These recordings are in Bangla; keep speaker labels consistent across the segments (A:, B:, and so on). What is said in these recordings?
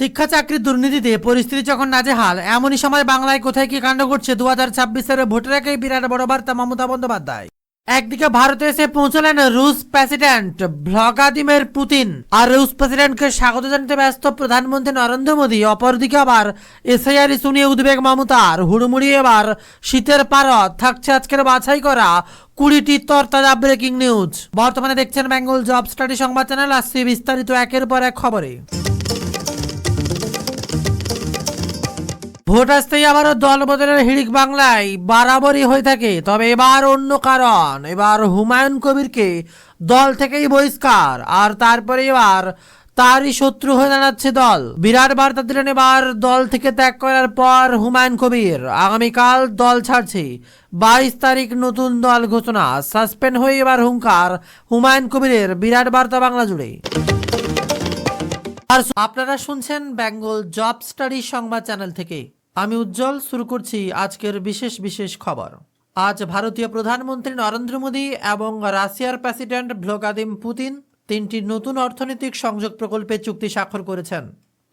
A: শিক্ষা চাকরির দুর্নীতিতে পরিস্থিতি যখন নাজেহাল, এমনই সময় বাংলায় কোথায় কি কাণ্ড ঘটছে দু হাজার ছাব্বিশের ভোটের আগেই বিরাট বড় বার্তা মমতা বন্দ্যোপাধ্যায়। একদিকে ভারতে এসে পৌঁছলেন রুশ প্রেসিডেন্ট ভ্লাদিমির পুতিন, আর রুশ প্রেসিডেন্টকে স্বাগত জানাতে ব্যস্ত প্রধানমন্ত্রী নরেন্দ্র মোদী, অপরদিকে আবার এসআইআর শুনিয়ে উদ্বেগ মমতার হুড়মুড়ি এবার শীতের পারদ, থাকছে আজকের বাছাই করা কুড়িটি তরতাজা ব্রেকিং নিউজ। বর্তমানে দেখছেন বেঙ্গল জব স্টাডি সংবাদ চ্যানেল আসছে বিস্তারিত একের পর এক খবরে। ভোট আসতেই আবারও দল বদলের হিড়িক বাংলায় বারাবরই হয়ে থাকে। তবে এবার অন্য কারণ, এবার হুমায়ুন কবিরকে দল থেকেই বহিষ্কার, আর তারপরে এবার তারই শত্রু হয়ে দাঁড়াচ্ছে দল। বিরাট বার্তা দিলেন এবার দল থেকে ত্যাগ করার পর হুমায়ুন কবির। আগামীকাল দল ছাড়ছে। বাইশ তারিখ নতুন দল ঘোষণা, সাসপেন্ড হয়ে এবার হুঙ্কার হুমায়ুন কবিরের বিরাট বার্তা বাংলা জুড়ে। আর আপনারা শুনছেন বেঙ্গল জব স্টাডি সংবাদ চ্যানেল থেকে। আমি উজ্জ্বল, শুরু করছি আজকের বিশেষ বিশেষ খবর। আজ ভারতীয় প্রধানমন্ত্রী নরেন্দ্র মোদী এবং রাশিয়ার প্রেসিডেন্ট ভ্লাদিমির পুতিন তিনটি নতুন অর্থনৈতিক সংযোগ প্রকল্পে চুক্তি স্বাক্ষর করেছেন।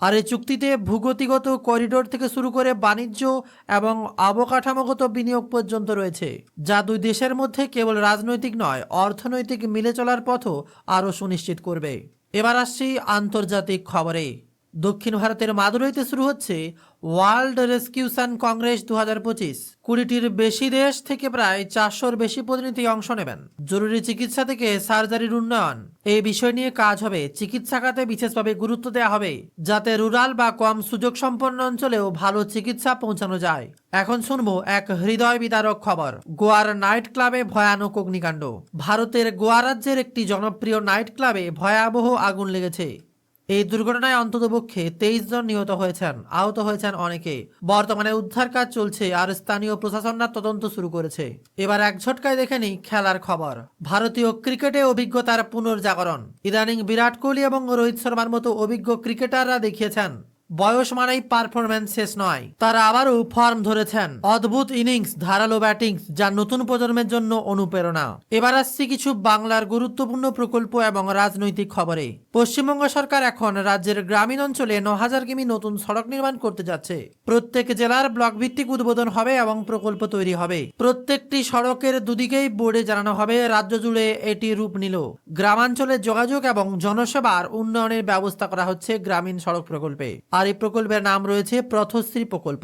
A: আর এই চুক্তিতে ভূগতিগত করিডোর থেকে শুরু করে বাণিজ্য এবং অবকাঠামোগত বিনিয়োগ পর্যন্ত রয়েছে, যা দুই দেশের মধ্যে কেবল রাজনৈতিক নয়, অর্থনৈতিক মিলে চলার পথও আরও সুনিশ্চিত করবে। এবার আসছি আন্তর্জাতিক খবরে। দক্ষিণ ভারতের মাদুরাইতে শুরু হচ্ছে ওয়ার্ল্ড রেসকিউশন কংগ্রেস দু হাজার পঁচিশ। কুড়িটির বেশি দেশ থেকে প্রায় চারশোর বেশি প্রতিনিধি অংশ নেবেন। জরুরি চিকিৎসা থেকে সার্জারির উন্নয়ন। এই বিষয় নিয়ে কাজ হবে। চিকিৎসা খাতে বিশেষভাবে গুরুত্ব দেওয়া হবে, যাতে রুরাল বা কম সুযোগ সম্পন্ন অঞ্চলেও ভালো চিকিৎসা পৌঁছানো যায়। এখন শুনব এক হৃদয় বিদারক খবর। গোয়ার নাইট ক্লাবে ভয়ানক অগ্নিকাণ্ড। ভারতের গোয়া রাজ্যের একটি জনপ্রিয় নাইট ক্লাবে ভয়াবহ আগুন লেগেছে। এই দুর্ঘটনায় অন্ততপক্ষে তেইশ জন নিহত হয়েছেন, আহত হয়েছেন অনেকে বর্তমানে উদ্ধার কাজ চলছে আর স্থানীয় প্রশাসনরা তদন্ত শুরু করেছে। এবার এক ঝটকায় দেখে নি খেলার খবর। ভারতীয় ক্রিকেটে অভিজ্ঞতার পুনর্জাগরণ। ইদানিং বিরাট কোহলি এবং রোহিত শর্মার মতো অভিজ্ঞ ক্রিকেটাররা দেখিয়েছেন বয়স মানেই পারফরম্যান্স শেষ নয়। তারা আবারও ফর্ম ধরেছেন। অদ্ভুত ইনিংস ধারালো ব্যাটিং যা নতুন প্রজন্মের জন্য অনুপ্রেরণা। এবার আসছি কিছু বাংলার গুরুত্বপূর্ণ প্রকল্প এবং রাজনৈতিক খবরে। পশ্চিমবঙ্গ সরকার এখন রাজ্যের গ্রামীণ অঞ্চলে ন হাজার কিমি নতুন সড়ক নির্মাণ করতে যাচ্ছে। প্রত্যেক জেলার ব্লক ভিত্তিক উদ্বোধন হবে এবং প্রকল্প তৈরি হবে। প্রত্যেকটি সড়কের দুদিকেই বোর্ডে জানানো হবে, রাজ্য জুড়ে এটি রূপ নিল। গ্রামাঞ্চলের যোগাযোগ এবং জনসেবার উন্নয়নের ব্যবস্থা করা হচ্ছে গ্রামীণ সড়ক প্রকল্পে। আর এই প্রকল্পের নাম রয়েছে প্রথশ্রী প্রকল্প।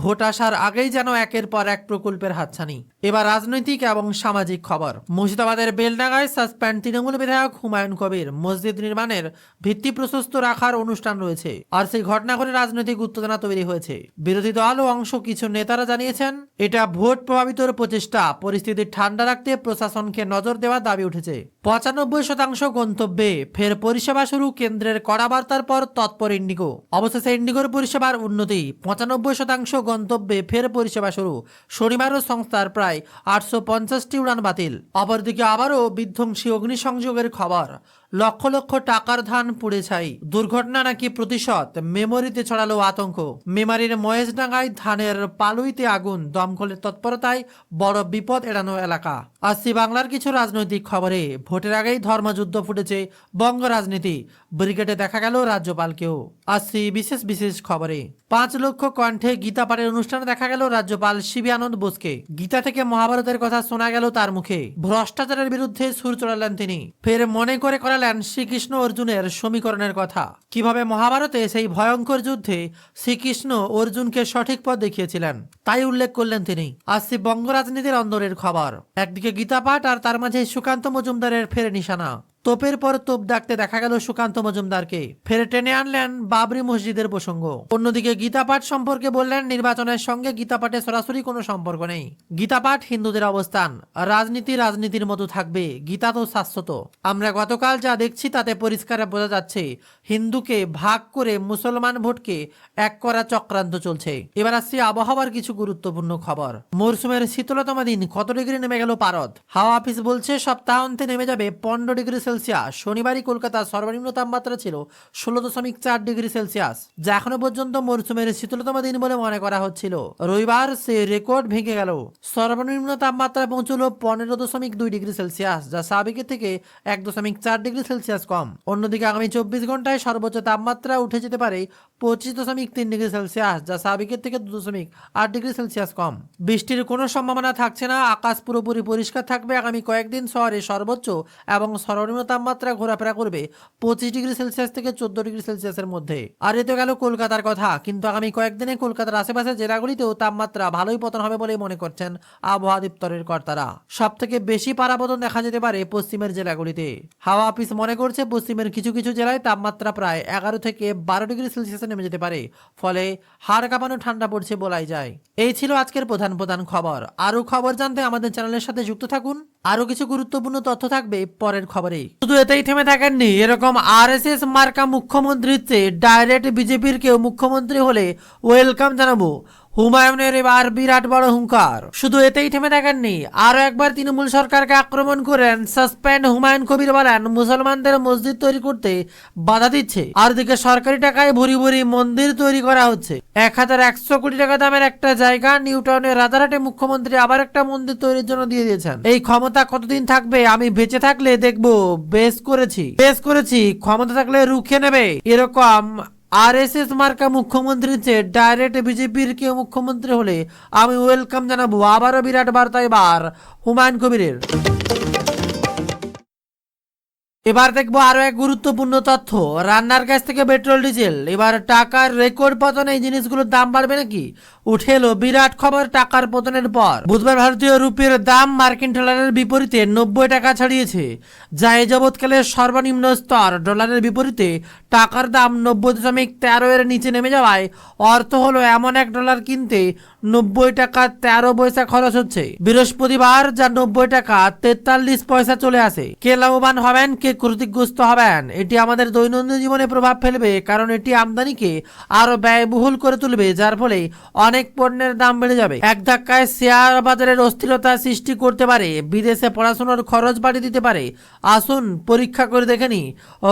A: ভোট আসার আগেই যেন একের পর এক প্রকল্পের হাতছানি। এবার রাজনৈতিক এবং সামাজিক খবর। মুর্শিদাবাদের বেলডাঙ্গায় সাসপেন্ড তৃণমূল বিধায়ক হুমায়ুন কবির। মসজিদ নির্মাণের ভিত্তি প্রশস্ত রাখার অনুষ্ঠান রয়েছে। আর সেই ঘটনা করে রাজনৈতিক উত্তেজনা তৈরি হয়েছে। বিরোধী দল ও অংশ কিছু নেতারা জানিয়েছেন, এটা ভোট প্রভাবিতর প্রচেষ্টা। পরিস্থিতি ঠান্ডা রাখতে প্রশাসনকে নজর দেওয়ার দাবি উঠেছে। পঁচানব্বই শতাংশ গন্তব্যে ফের পরিষেবা শুরু কেন্দ্রের কড়া বার্তার পর তৎপর ইন্ডিগো। অবশেষে ইন্ডিগোর পরিষেবার উন্নতি। পঁচানব্বই শতাংশ গন্তব্যে ফের পরিষেবা শুরু। শনিবারও সংস্থার প্রায় আটশো পঞ্চাশটি উড়ান বাতিল। অপরদিকে আবারও বিধ্বংসী অগ্নিসংযোগের খবর। লক্ষ লক্ষ টাকার ধান পুড়ে ছাই। দুর্ঘটনা নাকি প্রতিশোধ? মেমোরিতে ছড়ালো আতঙ্ক। মেমারির মহেশডাঙ্গায় ধানের পালুইতে আগুন, দমকলের তৎপরতায় বড় বিপদ এড়ানো এলাকা। আসছি বাংলার কিছু রাজনৈতিক খবরে। ভোটের আগেই ধর্মযুদ্ধ ফুটেছে বঙ্গ রাজনীতি। ব্রিগেডে দেখা গেল রাজ্যপালকেও। আসছি বিশেষ বিশেষ খবরে। পাঁচ লক্ষ কণ্ঠে গীতা পাঠের অনুষ্ঠানে দেখা গেল রাজ্যপাল শিবী আনন্দ বোসকে। গীতা থেকে মহাভারতের কথা শোনা গেল তার মুখে। ভ্রষ্টাচারের বিরুদ্ধে সুর চড়ালেন তিনি। ফের মনে করে করালেন শ্রীকৃষ্ণ অর্জুনের সমীকরণের কথা। কীভাবে মহাভারতে সেই ভয়ঙ্কর যুদ্ধে শ্রীকৃষ্ণ অর্জুনকে সঠিক পথ দেখিয়েছিলেন, তাই উল্লেখ করলেন তিনি। আসছি বঙ্গ রাজনীতির অন্দরের খবর। একদিকে গীতা পাঠ আর তার মাঝে সুকান্ত মজুমদারের ফের নিশানা। তোপের পর তোপ ডাকতে দেখা গেল সুকান্ত মজুমদারকে। ফের টেনে আনলেন বাবরি মসজিদের প্রসঙ্গ। অন্যদিকে গীতা পাঠ সম্পর্কে বললেন, নির্বাচনের সঙ্গে গীতা পাঠের সরাসরি কোনো সম্পর্ক নেই। গীতা পাঠ হিন্দুদের অবস্থান। রাজনীতি রাজনীতির মতো থাকবে। গীতা তো শাশ্বত। আমরা গতকাল যা দেখছি তাতে পরিষ্কার বোঝা যাচ্ছে, হিন্দুকে ভাগ করে মুসলমান ভোটকে এক করা চক্রান্ত চলছে। এবার আসছি আবহাওয়ার কিছু গুরুত্বপূর্ণ খবর। মরশুমের শীতলতম দিন কত ডিগ্রি নেমে গেল পারদ? হাওয়া অফিস বলছে সপ্তাহান্তে নেমে যাবে পনেরো ডিগ্রি সেলসিয়াস। সেলসিয়াস। শনিবারই কলকাতার সর্বনিম্ন তাপমাত্রা ছিল ষোলো দশমিক চার ডিগ্রি সেলসিয়াস, যা এখনও পর্যন্ত মরসুমের শীতলতম দিন বলে মনে করা হচ্ছিল। রবিবার সে রেকর্ড ভেঙে গেল। সর্বনিম্ন তাপমাত্রা পৌঁছলো পনেরো দশমিক দুই ডিগ্রি সেলসিয়াস, যা স্বাভাবিকের থেকে এক দশমিক চার ডিগ্রি সেলসিয়াস কম। অন্যদিকে আগামী চব্বিশ ঘন্টায় সর্বোচ্চ তাপমাত্রা উঠে যেতে পারে পঁচিশ দশমিক তিন ডিগ্রি সেলসিয়াস, যা স্বাভাবিকের থেকে দু দশমিক আট ডিগ্রি সেলসিয়াস কম। বৃষ্টির কোনো সম্ভাবনা থাকছে না, আকাশ পুরোপুরি পরিষ্কার থাকবে। আগামী কয়েকদিন শহরে সর্বোচ্চ এবং সর্বনিম্ন তাপমাত্রা ঘোরাফেরা করবে পঁচিশ ডিগ্রি সেলসিয়াস থেকে চোদ্দ ডিগ্রি সেলসিয়াসের মধ্যে। আর এ তো গেল কলকাতার কথা, কিন্তু আগামী কয়েকদিনে কলকাতার আশেপাশে জেলাগুলিতেও তাপমাত্রা ভালোই পতন হবে বলেই মনে করছেন আবহাওয়া দপ্তরের কর্তারা। সব থেকে বেশি পারাপতন দেখা যেতে পারে পশ্চিমের জেলাগুলিতে। হাওয়া অফিস মনে করছে পশ্চিমের কিছু কিছু জেলায় তাপমাত্রা প্রায় এগারো থেকে বারো ডিগ্রি সেলসিয়াসে নেমে যেতে পারে, ফলে হাড় কাঁপানো ঠান্ডা পড়ছে বলাই যায়। এই ছিল আজকের প্রধান প্রধান খবর। আরও খবর জানতে আমাদের চ্যানেলের সাথে যুক্ত থাকুন। আরও কিছু গুরুত্বপূর্ণ তথ্য থাকবে পরের খবরে। শুধু এতেই থেমে থাকেননি, এরকম আর এস এস মার্কা মুখ্যমন্ত্রীর চেয়ে ডাইরেক্ট বিজেপির কেউ মুখ্যমন্ত্রী হলে ওয়েলকাম জানাব। হুমায়ুনের এবার বিরাট বড় হুঙ্কার। শুধু এতেই থেমে থাকেননি আরও একবার তৃণমূল সরকারকে আক্রমণ করেন, সাসপেন্ড হুমায়ুন কবির বলেন, মুসলমানদের মসজিদ তৈরি করতে বাধা দিচ্ছে। আর দিকে সরকারি টাকায় ভরি ভরি মন্দির তৈরি করা হচ্ছে। এক হাজার একশো কোটি টাকা দামের একটা জায়গা নিউ টাউনের রাজারহাটে মুখ্যমন্ত্রী আবার একটা মন্দির তৈরির জন্য দিয়ে দিয়েছেন। এই ক্ষমতা কতদিন থাকবে? আমি বেঁচে থাকলে দেখব। বেশ করেছি। বেশ করেছি। ক্ষমতা থাকলে রুখে নেবে। এরকম আরএসএস মার্কা মুখ্যমন্ত্রীর চেয়ে ডাইরেক্ট বিজেপির কেউ মুখ্যমন্ত্রী হলে আমি ওয়েলকাম জানাব। আবারও বিরাট বার্তা এবার, হুমায়ুন কবিরের। এবার দেখব আরও এক গুরুত্বপূর্ণ তথ্য। রান্নার গ্যাস থেকে পেট্রোল, ডিজেল। এবার টাকার রেকর্ড পতনে এই জিনিসগুলোর দাম বাড়বে নাকি? উঠে এলো বিরাট খবর টাকার পতনের পর। বুধবার ভারতীয় রুপির দাম মার্কিন ডলারের বিপরীতে নব্বই টাকা ছাড়িয়েছে। যা এ যাবৎকালের সর্বনিম্ন স্তর ডলারের বিপরীতে টাকার দাম নব্বই দশমিক তেরো এর নিচে নেমে যাওয়ায় অর্থ হলো এমন এক ডলার কিনতে নব্বই টাকা তেরো পয়সা খরচ হচ্ছে। বৃহস্পতিবার যা নব্বই টাকা তেতাল্লিশ পয়সা চলে আসে। কে লাভবান হবেন, কে ক্ষতিগ্রস্ত হবেন, এটি আমাদের দৈনন্দিন জীবনে প্রভাব ফেলবে, কারণ এটি আমদানিকে আরও ব্যয়বহুল করে তুলবে, যার ফলে অনেক পণ্যের দাম বেড়ে যাবে। এক ধাক্কায় শেয়ার বাজারের অস্থিরতা সৃষ্টি করতে পারে। বিদেশে পড়াশোনার খরচ বাড়িয়ে দিতে পারে। আসুন পরীক্ষা করে দেখে নি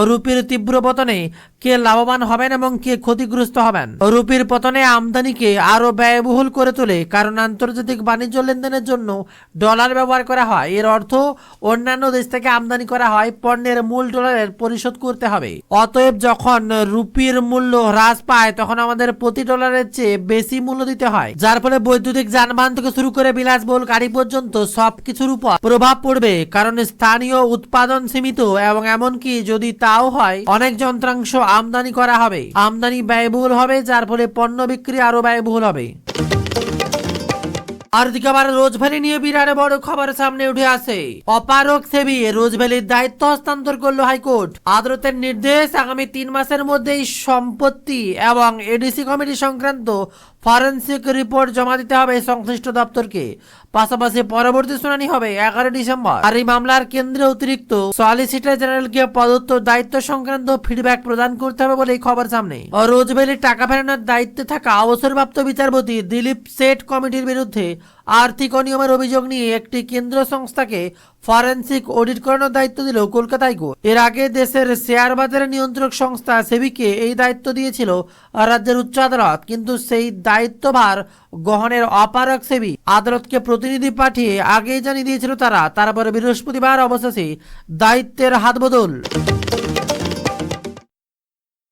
A: রুপির তীব্র পতনে কে লাভবান হবেন এবং কে ক্ষতিগ্রস্ত হবেন? রুপির পতনে আমদানিকে আরও ব্যয়বহুল করে তোলে কারণ আন্তর্জাতিক বাণিজ্য লেনদেনের জন্য ডলার ব্যবহার করা হয়। এর অর্থ, অন্যান্য দেশ থেকে আমদানি করা হয় পণ্যের মূল ডলারের পরিশোধ করতে হবে। অতএব যখন রুপির মূল্য হ্রাস পায়, তখন আমাদের প্রতি ডলারের চেয়ে বেশি মূল্য দিতে হয়। যার ফলে বৈদ্যুতিক যানবাহন থেকে শুরু করে বিলাসবহুল গাড়ি পর্যন্ত সবকিছুর উপর প্রভাব পড়বে, কারণ স্থানীয় উৎপাদন সীমিত এবং এমনকি যদি তাও হয়, অনেক যন্ত্রাংশ আমদানি করা হবে। আমদানি ব্যয়বহুল হবে যার ফলে পণ্য বিক্রি আরও ব্যয়বহুল হবে। আর রোজভ্যালি নিয়ে বিরাট বড় খবর সামনে উঠে আসে। অপারক সেবি রোজভ্যালির দায়িত্ব হস্তান্তর করল হাইকোর্ট। আদালতের নির্দেশ আগামী তিন মাসের মধ্যেই সম্পত্তি এবং এডিসি কমিটি সংক্রান্ত ফরেন্সিক রিপোর্ট জমা দিতে হবে সংশ্লিষ্ট দপ্তরকে। পাশাপাশি পরবর্তী শুনানি হবে এগারো ডিসেম্বর। আর এই মামলার কেন্দ্রে অতিরিক্ত সলিসিটর জেনারেলকে প্রদত্ত দায়িত্ব সংক্রান্ত ফিডব্যাক প্রদান করতে হবে বলে এই খবর সামনে। রোজভ্যালির টাকা ফেরানোর দায়িত্বে থাকা অবসরপ্রাপ্ত বিচারপতি দিলীপ সেট কমিটির বিরুদ্ধে আর্থিক অনিয়মের অভিযোগ নিয়ে একটি কেন্দ্র সংস্থাকে ফরেন্সিক অডিট করানোর দায়িত্ব দিল কলকাতা হাইকোর্ট। এর আগে দেশের শেয়ার বাজারের নিয়ন্ত্রক সংস্থা সেবিকে এই দায়িত্ব দিয়েছিল রাজ্যের উচ্চ আদালত, কিন্তু সেই দায়িত্বভার গ্রহণের অপারক সেবি আদালতকে প্রতিনিধি পাঠিয়ে আগেই জানিয়ে দিয়েছিল তারা। তারপরে বৃহস্পতিবার অবশেষে দায়িত্বের হাত বদল।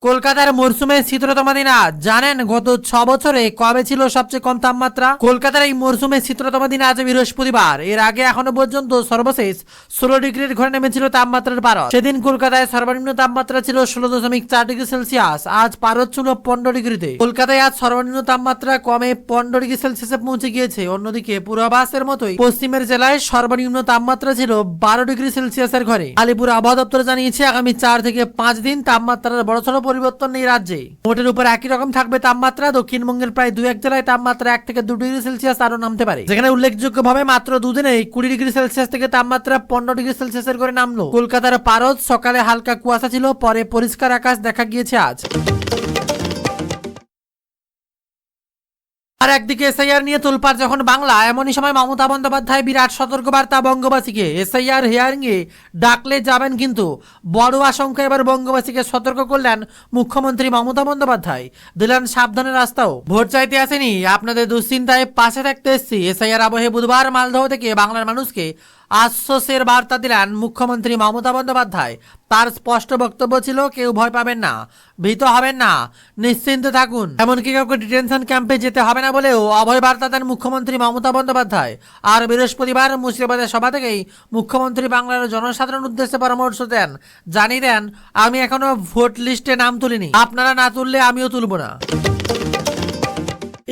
A: কলকাতার মরশুমে শীতলতম দিন। আজ জানেন, গত ছ বছরে কবে ছিল সবচেয়ে কম তাপমাত্রা? কলকাতার এই মরশুমে শীতলতম দিন আজ বৃহস্পতিবার। এর আগে এখনও পর্যন্ত সর্বশেষ ষোলো ডিগ্রির ঘরে নেমেছিল তাপমাত্রার পারদ। সেদিন কলকাতায় সর্বনিম্ন তাপমাত্রা ছিল ষোলো দশমিক চার ডিগ্রি সেলসিয়াস। আজ পারদ ছিল পনেরো ডিগ্রিতে। কলকাতায় আজ সর্বনিম্ন তাপমাত্রা কমে পনেরো ডিগ্রি সেলসিয়াসে পৌঁছে গিয়েছে। অন্যদিকে পূর্বাভাসের মতোই পশ্চিমের জেলায় সর্বনিম্ন তাপমাত্রা ছিল বারো ডিগ্রি সেলসিয়াসের ঘরে। আলিপুর আবহাওয়া দপ্তর জানিয়েছে, আগামী চার থেকে পাঁচ দিন তাপমাত্রার বড়সড় পরিবর্তন নেই রাজ্যে। মোটের উপর একই রকম থাকবে তাপমাত্রা, দক্ষিণবঙ্গের প্রায় দু এক জেলায় তাপমাত্রা এক থেকে দু ডিগ্রি সেলসিয়াস আরও নামতে পারে। যেখানে উল্লেখযোগ্যভাবে মাত্র দুদিনে কুড়ি ডিগ্রি সেলসিয়াস থেকে তাপমাত্রা পনেরো ডিগ্রি সেলসিয়াসের করে নামলো। কলকাতার পারদ সকালে হালকা কুয়াশা ছিল, পরে পরিষ্কার আকাশ দেখা গিয়েছে আজ। আর একদিকে এসআইআর নিয়ে তোলপার যখন বাংলা, এমনই সময় মমতা বন্দ্যোপাধ্যায় বিরাট সতর্কবার্তা বঙ্গবাসীকে। এসআইআর হেয়ারিং এ ডাকলে যাবেন কিন্তু বড় আশঙ্কা এবার বঙ্গবাসীকে সতর্ক করলেন মুখ্যমন্ত্রী মমতা বন্দ্যোপাধ্যায়। দিলেন সাবধানের রাস্তাও। ভোট চাইতে আসেনি, আপনাদের দুশ্চিন্তায় পাশে থাকতে এসছি। এসআইআর আবহে বুধবার মালদহ থেকে বাংলার মানুষকে আশ্বাসের বার্তা দিলেন মুখ্যমন্ত্রী মমতা বন্দ্যোপাধ্যায়। তার স্পষ্ট বক্তব্য ছিল, কেউ ভয় পাবেন না, ভীত হবেন না, নিশ্চিন্ত থাকুন। এমনকি কাউকে ডিটেনশন ক্যাম্পে যেতে হবে না বলেও অভয় বার্তা দেন মুখ্যমন্ত্রী মমতা বন্দ্যোপাধ্যায়। আর বৃহস্পতিবার মুর্শিদাবাদের সভা থেকেই মুখ্যমন্ত্রী বাংলার জনসাধারণ উদ্দেশ্যে পরামর্শ দেন। জানিয়ে দেন, আমি এখনও ভোট লিস্টে নাম তুলিনি। আপনারা না তুললে আমিও তুলব না।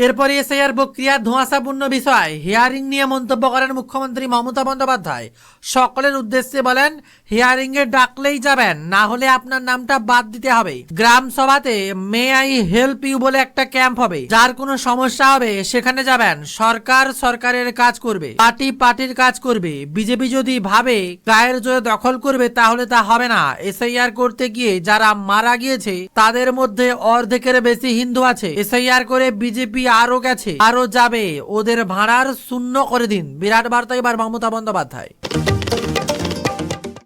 A: এরপরে এসআইআর প্রক্রিয়া ধোঁয়াশাপূর্ণ বিষয় হিয়ারিং নিয়ে মন্তব্য করেন মুখ্যমন্ত্রী মমতা বন্দ্যোপাধ্যায়। সকলের উদ্দেশ্যে বলেন হিয়ারিং এ ডাকলেই যাবেন, না হলে আপনার নামটা বাদ দিতে হবে। গ্রাম সভাতে মে আই হেল্প ইউ বলে একটা ক্যাম্প হবে। যার কোনো সমস্যা হবে, সেখানে যাবেন। সরকার সরকারের কাজ করবে, পার্টি পার্টির কাজ করবে। বিজেপি যদি ভাবে, গায়ের জোরে দখল করবে, তাহলে তা হবে না। এসআইআর করতে গিয়ে যারা মারা গিয়েছে, তাদের মধ্যে অর্ধেকের বেশি হিন্দু আছে। এসআইআর করে বিজেপি আরও গেছে আরও যাবে। ওদের ভাড়ার শূন্য করে দিন। বিরাট বার্তা এবার মমতা বন্দ্যোপাধ্যায়।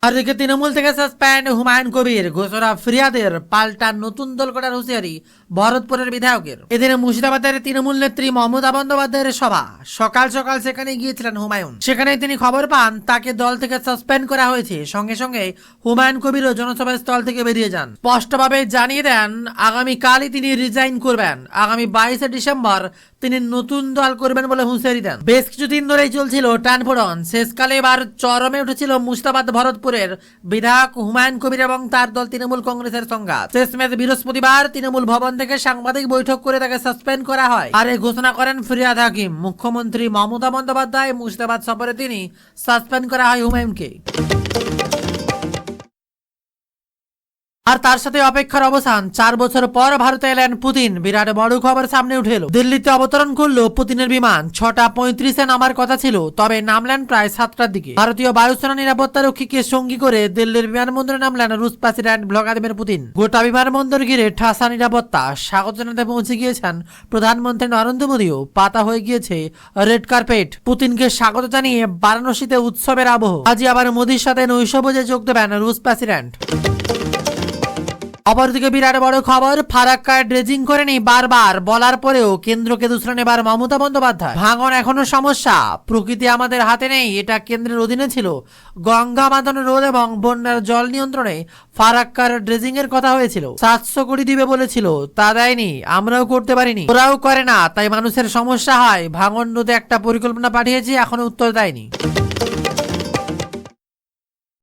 A: আর তৃণমূল থেকে সাসপেন্ড হুমায়ুন কবির, ঘোষণা ফিরিয়াদের পাল্টা নতুন দল করার হুঁশিয়ারি ভরতপুরের বিধায়কের। এদিন মুর্শিদাবাদের তৃণমূল নেত্রী মমতা বন্দ্যোপাধ্যায়ের সভা, সকাল সকাল সেখানে গিয়েছিলেন হুমায়ুন। সেখানে তিনি খবর পান, তাকে দল থেকে সাসপেন্ড করা হয়েছে, সঙ্গে সঙ্গে হুমায়ুন কবিরও জনসভার স্থল থেকে বেরিয়ে যান। স্পষ্টভাবে জানিয়ে দেন, আগামীকালই তিনি রিজাইন করবেন। আগামী বাইশে ডিসেম্বর তিনি নতুন দল করবেন বলে হুঁশিয়ারি দেন। বেশ কিছুদিন ধরেই চলছিল টানফোড়ন। শেষকালে এবার চরমে উঠেছিল মুস্তাবাদ ভরতপুরের বিধায়ক হুমায়ুন কবির এবং তার দল তৃণমূল কংগ্রেসের সংঘাত। শেষমেশ বৃহস্পতিবার তৃণমূল ভবন থেকে সাংবাদিক বৈঠক করে তাকে সাসপেন্ড করা হয়। আর এই ঘোষণা করেন ফিরিয়াদ হাকিম। মুখ্যমন্ত্রী মমতা বন্দ্যোপাধ্যায় মুর্শিদাবাদ সফরে তিনি সাসপেন্ড করা হয় হুমায়ুনকে। আর তার সাথে অপেক্ষার অবসান। চার বছর পর ভারতে এলেন পুতিন। বিরাট বড় খবর সামনে উঠে এলো। দিল্লিতে অবতরণ করল পুতিনের বিমান। ছটা পঁয়ত্রিশে নামার কথা ছিল, তবে নামলেন প্রায় সাতটার দিকে। ভারতীয় বায়ুসেনা নিরাপত্তা রক্ষীকে সঙ্গী করে দিল্লির বিমানবন্দরে নামলেন রুশ প্রেসিডেন্ট ভ্লাদিমির পুতিন। গোটা বিমানবন্দর ঘিরে ঠাসা নিরাপত্তা। স্বাগত জানাতে পৌঁছে গিয়েছেন প্রধানমন্ত্রী নরেন্দ্র মোদীও। পাতা হয়ে গিয়েছে রেড কার্পেট। পুতিনকে স্বাগত জানিয়ে বারাণসীতে উৎসবের আবহ। আজই আবার মোদীর সাথে নৈশভোজে যোগ দেবেন রুশ প্রেসিডেন্ট। অপরদিকে বিরাট বড় খবর ফারাক্কায় ড্রেজিং করেনি বারবার। বলার পরেও কেন্দ্রকে দূষণ এবার মমতা বন্দ্যোপাধ্যায়। ভাঙন এখনও সমস্যা। প্রকৃতি আমাদের হাতে নেই, এটা কেন্দ্রের অধীনে ছিল। গঙ্গা মাদন রোধ এবং বন্যার জল নিয়ন্ত্রণে ফারাক্কার ড্রেজিং এর কথা হয়েছিল। সাতশো কোটি দিবে বলেছিল, তা দেয়নি, আমরাও করতে পারিনি। ওরাও করে না, তাই মানুষের সমস্যা হয়। ভাঙন রোধে একটা পরিকল্পনা পাঠিয়েছি, এখনও উত্তর দেয়নি।